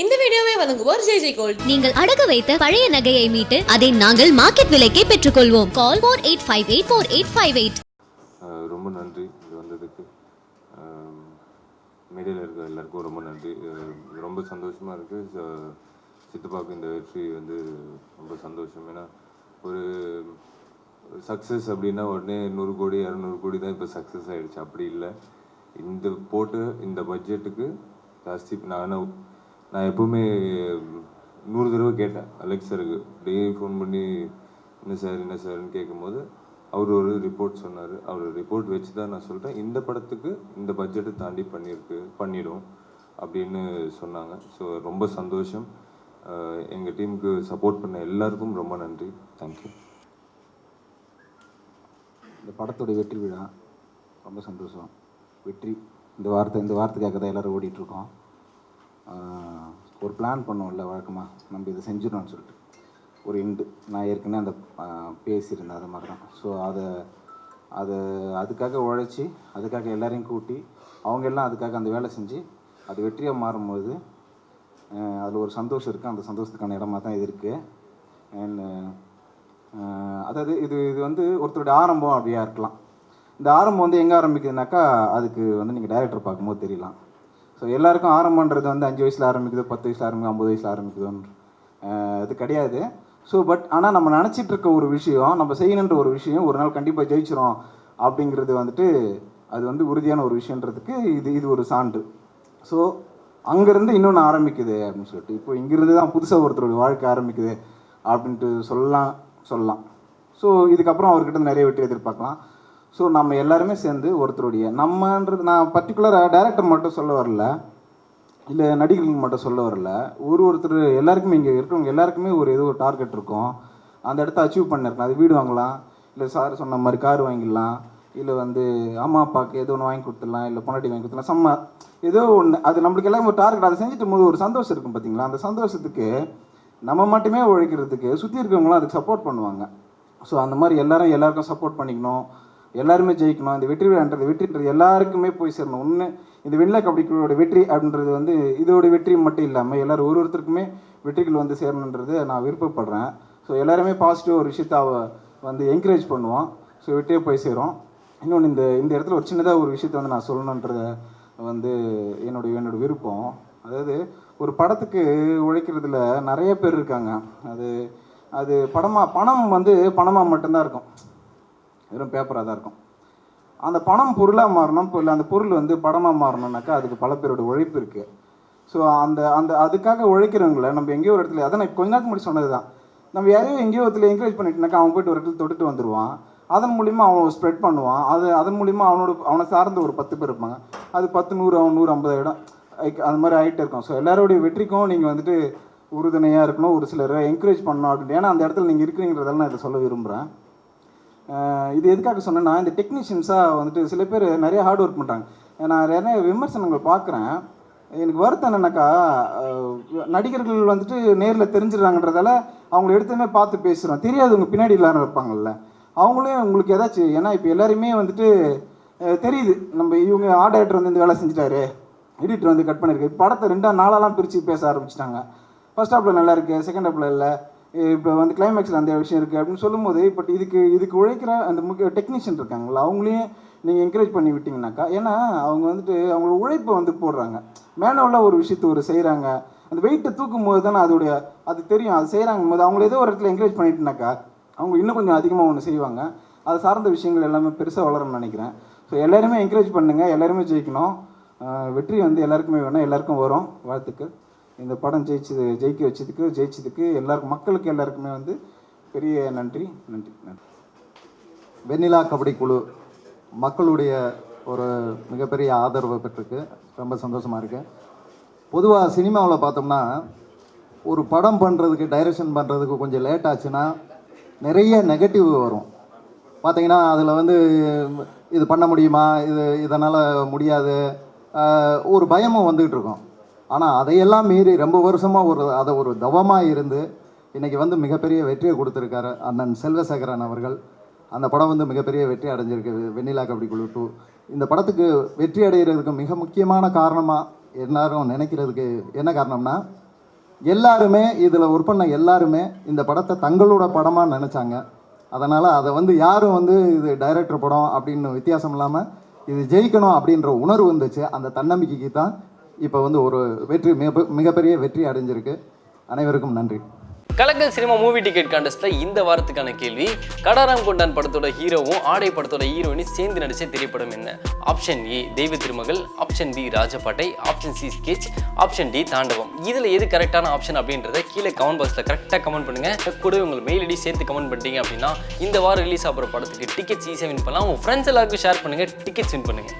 இந்த வீடியோவை வழங்குவோர் ஜெய் ஜெய் கோல்ட். நீங்கள் அடகு வைத்த பழைய நகையை மீட்டு அதை நாங்கள் மார்க்கெட் விலைக்கே பெற்றுக்கொள்வோம். Call four eight five eight four eight five eight ரொம்ப நன்றி. இது வந்ததுக்கு மீடியாவில் இருக்க எல்லாருக்கும் ரொம்ப நன்றி. ரொம்ப சந்தோஷமாக இருக்குது சித்தப்பாக்கு இந்த வெற்றி வந்து ரொம்ப சந்தோஷம். ஏன்னா ஒரு சக்ஸஸ் அப்படின்னா உடனே நூறு கோடி இரநூறு கோடி தான் இப்போ சக்ஸஸ் ஆயிடுச்சு. அப்படி இல்லை. இந்த போட்டு இந்த பட்ஜெட்டுக்கு ஜாஸ்தி நான் நான் எப்போவுமே நூறு தடவை கேட்டேன் அலெக்ஸ் சருக்கு. டெய்லி ஃபோன் பண்ணி என்ன சார் என்ன சார்னு கேட்கும்போது அவர் ஒரு ரிப்போர்ட் சொன்னார். அவர் ரிப்போர்ட் வச்சு தான் நான் சொல்கிறேன் இந்த படத்துக்கு இந்த பட்ஜெட்டை தாண்டி பண்ணியிருக்கு பண்ணிடும் அப்படின்னு சொன்னாங்க. ஸோ ரொம்ப சந்தோஷம். எங்கள் டீமுக்கு சப்போர்ட் பண்ண எல்லாருக்கும் ரொம்ப நன்றி. தேங்க்யூ இந்த படத்தோடைய வெற்றி விழா ரொம்ப சந்தோஷம். வெற்றி. இந்த வார்த்தை இந்த வார்த்தைக்காக தான் எல்லோரும் ஓடிட்டுருக்கோம் ஒரு பிளான் பண்ணுவோம்ல வழக்கமாக நம்ம இதை செஞ்சிடணும்னு சொல்லிட்டு. ஒரு இண்டு நான் ஏற்கனவே அந்த பேசியிருந்தேன் அது மாதிரி தான் ஸோ அதை அதை அதுக்காக உழைச்சி அதுக்காக எல்லாரையும் கூட்டி அவங்க எல்லாம் அதுக்காக அந்த வேலை செஞ்சு அது வெற்றியாக மாறும்போது அதில் ஒரு சந்தோஷம் இருக்குது அந்த சந்தோஷத்துக்கான இடமா தான் இது இருக்குது அண்ட் அதாவது இது இது வந்து ஒருத்தருடைய ஆரம்பம் அப்படியா இருக்கலாம். இந்த ஆரம்பம் வந்து எங்கே ஆரம்பிக்குதுனாக்கா அதுக்கு வந்து நீங்கள் டைரக்டர் பார்க்கும்போது தெரியலாம். ஸோ எல்லாருக்கும் ஆரம்பன்றது வந்து அஞ்சு வயசில் ஆரம்பிக்குது பத்து வயசில் ஆரம்பிக்குது ஐம்பது வயசில் ஆரம்பிக்குதுன்னு அது கிடையாது. ஸோ பட் ஆனால் நம்ம நினச்சிட்டு இருக்க ஒரு விஷயம் நம்ம செய்யணுன்ற ஒரு விஷயம் ஒரு நாள் கண்டிப்பாக ஜெயிச்சிரும் அப்படிங்கிறது வந்துட்டு அது வந்து உறுதியான ஒரு விஷயன்றதுக்கு இது இது ஒரு சான்று. ஸோ அங்கேருந்து இன்னொன்று ஆரம்பிக்குது அப்படின்னு சொல்லிட்டு இப்போ இங்கிருந்து தான் புதுசாக ஒருத்தருடைய வாழ்க்கை ஆரம்பிக்குது அப்படின்ட்டு சொல்லலாம் சொல்லலாம். ஸோ இதுக்கப்புறம் அவர்கிட்ட இருந்து நிறைய வெற்றி எதிர்பார்க்கலாம். ஸோ நம்ம எல்லாருமே சேர்ந்து ஒருத்தருடைய நம்மன்றது நான் பர்டிகுலராக டேரக்டர் மட்டும் சொல்ல வரல. இல்லை நடிகர்களுக்கு மட்டும் சொல்ல வரல. ஒரு ஒருத்தர் எல்லாருக்குமே இங்கே இருக்கிறவங்க எல்லாருக்குமே ஒரு ஏதோ ஒரு டார்கெட் இருக்கும். அந்த இடத்த அச்சீவ் பண்ணிருக்கலாம். அது வீடு வாங்கலாம். இல்லை சார் சொன்ன மாதிரி கார் வாங்கிடலாம். இல்லை வந்து அம்மா அப்பாவுக்கு ஏதோ ஒன்று வாங்கி கொடுத்துடலாம். இல்லை பொண்டாட்டி வாங்கி கொடுத்துடலாம். செம்ம ஏதோ ஒன்று அது நம்மளுக்கு எல்லாம் ஒரு டார்கெட் அதை செஞ்சுட்டு போது ஒரு சந்தோஷம் இருக்கும் பார்த்தீங்களா அந்த சந்தோஷத்துக்கு நம்ம மட்டுமே உழைக்கிறதுக்கு சுற்றி இருக்கிறவங்களாம் அதுக்கு சப்போர்ட் பண்ணுவாங்க. ஸோ அந்த மாதிரி எல்லாரும் எல்லாருக்கும் சப்போர்ட் பண்ணிக்கணும். எல்லாருமே ஜெயிக்கணும். இந்த வெற்றி விழான்றது வெற்றின்றது எல்லாருக்குமே போய் சேரணும். ஒன்று இந்த வெள்ளை கபடிக்குழுவோட வெற்றி அப்படின்றது வந்து இதோட வெற்றி மட்டும் இல்லாமல் எல்லோரும் ஒரு ஒருத்தருக்குமே வெற்றிகள் வந்து சேரணுன்றது நான் விருப்பப்படுறேன். ஸோ எல்லாருமே பாசிட்டிவ் ஒரு விஷயத்த வந்து என்கரேஜ் பண்ணுவோம். ஸோ வெற்றியே போய் சேரும் இன்னொன்று இந்த இந்த இடத்துல ஒரு சின்னதாக ஒரு விஷயத்த வந்து நான் சொல்லணுன்றத வந்து என்னுடைய என்னோட விருப்பம். அதாவது ஒரு படத்துக்கு உழைக்கிறதுல நிறைய பேர் இருக்காங்க. அது அது படமாக பணம் வந்து பணமாக மட்டும்தான் இருக்கும். வெறும் பேப்பராக தான் இருக்கும். அந்த பணம் பொருளாக மாறணும். இப்போ இல்லை அந்த பொருள் வந்து படமாக மாறணும்னாக்கா அதுக்கு பல பேரோட உழைப்பு இருக்குது ஸோ அந்த அந்த அதுக்காக உழைக்கிறவங்கள நம்ம எங்கேயோ ஒரு இடத்துல அதான் நான் கொஞ்ச நேரத்துக்கு முன்னாடி சொன்னது தான். நம்ம யாரையோ எங்கேயோ இடத்துல என்கரேஜ் பண்ணிட்டுனாக்கா அவன் போயிட்டு ஒரு இடத்துல தொட்டுட்டு வந்துடுவான் அதன் மூலிமா அவன் ஸ்ப்ரெட் பண்ணுவான். அது அதன் மூலிமா அவனோட அவனை சார்ந்த ஒரு பத்து பேர் இருப்பாங்க. அது பத்து நூறு அவன் நூறு ஐம்பதாயிரம் இடம் அது மாதிரி ஆகிட்டே இருக்கும். ஸோ எல்லாரோடைய வெற்றிக்கும் நீங்கள் வந்துட்டு உறுதுணையாக இருக்கணும். ஒரு சிலரை என்கரேஜ் பண்ணணும் அப்படின்ட்டு ஏன்னா அந்த இடத்துல நீங்கள் இருக்கிறீங்கிறதால நான் இதை சொல்ல விரும்புகிறேன் இது எதுக்காக சொன்னேன்னா இந்த டெக்னீஷியன்ஸாக வந்துட்டு சில பேர் நிறைய ஹார்ட் ஒர்க் பண்ணுறாங்க நான் நிறைய விமர்சனங்கள் பார்க்குறேன் எனக்கு வருத்தம் என்னன்னாக்கா நடிகர்கள் வந்துட்டு நேரில் தெரிஞ்சிடறாங்கன்றதால அவங்கள எடுத்துமே பார்த்து பேசுகிறோம் தெரியாதவங்க பின்னாடி எல்லாரும் இருப்பாங்கல்ல. அவங்களே உங்களுக்கு ஏதாச்சும் ஏன்னா இப்போ எல்லாருமே வந்துட்டு தெரியுது. நம்ம இவங்க ஆர்ட் ஆக்டர் வந்து இந்த வேலை செஞ்சிட்டாரு எடிட்டர் வந்து கட் பண்ணியிருக்கு படத்தை ரெண்டா நாளாலாம் பிரித்து பேச ஆரம்பிச்சிட்டாங்க. ஃபர்ஸ்ட் ஹாப்பில் நல்லா இருக்குது செகண்ட் ஹாப்பில் இல்லை. இப்போ வந்து கிளைமேக்ஸில் அந்த விஷயம் இருக்குது அப்படின்னு சொல்லும்போது பட் இதுக்கு இதுக்கு உழைக்கிற அந்த முக்கிய டெக்னீஷியன் இருக்காங்களா அவங்களையும் நீங்கள் என்கரேஜ் பண்ணி விட்டிங்கனாக்கா ஏன்னா அவங்க வந்துட்டு அவங்களோட உழைப்பை வந்து போடுறாங்க. மேனுவலாக ஒரு விஷயத்தை ஒரு செய்கிறாங்க அந்த வெயிட்டை தூக்கும் போது தானே அதோடைய அது தெரியும். அது செய்கிறாங்க போது அவங்கள ஏதோ ஒரு இடத்துல என்கரேஜ் பண்ணிட்டுனாக்கா அவங்க இன்னும் கொஞ்சம் அதிகமாக ஒன்று செய்வாங்க. அது சார்ந்த விஷயங்கள் எல்லாமே பெருசாக வளரும்னு நினைக்கிறேன். ஸோ எல்லாருமே என்கரேஜ் பண்ணுங்கள் எல்லாருமே ஜெயிக்கணும். வெற்றி வந்து எல்லாருக்குமே வேணும். எல்லாருக்கும் வரும். வாழ்த்துக்கள். இந்த படம் ஜெயிச்சது ஜெயிக்க வச்சதுக்கு ஜெயிச்சதுக்கு எல்லாருக்கும் மக்களுக்கு எல்லாருக்குமே வந்து பெரிய நன்றி நன்றி நன்றி. வெண்ணிலா கபடி குழு மக்களுடைய ஒரு மிகப்பெரிய ஆதரவை பெற்றிருக்கு. ரொம்ப சந்தோஷமாக இருக்குது பொதுவாக சினிமாவில் பார்த்தோம்னா ஒரு படம் பண்ணுறதுக்கு டைரக்ஷன் பண்ணுறதுக்கு கொஞ்சம் லேட் ஆச்சுன்னா நிறைய நெகட்டிவ் வரும். பார்த்தீங்கன்னா அதில் வந்து இது பண்ண முடியுமா? இது இதனால் முடியாது. ஒரு பயமும் வந்துகிட்டு இருக்கோம். ஆனால் அதையெல்லாம் மீறி ரொம்ப வருஷமாக ஒரு அதை ஒரு தவமாக இருந்து இன்றைக்கி வந்து மிகப்பெரிய வெற்றியை கொடுத்துருக்காரு அண்ணன் செல்வசேகரன் அவர்கள். அந்த படம் வந்து மிகப்பெரிய வெற்றி அடைஞ்சிருக்கு. வெண்ணிலா கபடி குழு டூ. இந்த படத்துக்கு வெற்றி அடைகிறதுக்கு மிக முக்கியமான காரணமாக எல்லாரும் நினைக்கிறதுக்கு என்ன காரணம்னா எல்லாருமே இதில் ஒர்க் பண்ண எல்லாருமே இந்த படத்தை தங்களோட படமாக நினச்சாங்க. அதனால் அதை வந்து யாரும் வந்து இது டைரக்டர் படம் அப்படின்னு வித்தியாசம் இல்லாமல் இது ஜெயிக்கணும் அப்படின்ற உணர்வு வந்துச்சு. அந்த தன்னம்பிக்கைக்கு தான் இப்போ வந்து ஒரு வெற்றி மிக மிகப்பெரிய வெற்றி அடைஞ்சிருக்கு. அனைவருக்கும் நன்றி. கலக்கல் சினிமா மூவி டிக்கெட் கான்டெஸ்ட்ல இந்த வாரத்துக்கான கேள்வி கடாராம் கொண்டான் படத்தோட ஹீரோவும் ஆடை படத்தோட ஹீரோயினும் சேர்ந்து நடிச்ச திரைப்படம் என்ன? Option A Deiva Thirumagal. Option B Rajapattai. Option C sketch option D Thaandavam. இதுல எது கரெக்டான ஆப்ஷன் அப்படின்றத கீழே கமெண்ட் பாக்ஸ்ல கரெக்டாக கமெண்ட் பண்ணுங்க. கூட உங்கள் மெயில் ஐடி சேர்த்து கமெண்ட் பண்ணிட்டீங்க அப்படின்னா இந்த வாரம் ரிலீஸ் ஆகிற படத்துக்கு டிக்கெட்ஸ் ஈஸியாக வின் பண்ணலாம். உங்க ஃப்ரெண்ட்ஸ் எல்லாருக்கும் ஷேர் பண்ணுங்க. டிக்கெட்ஸ் வின் பண்ணுங்க.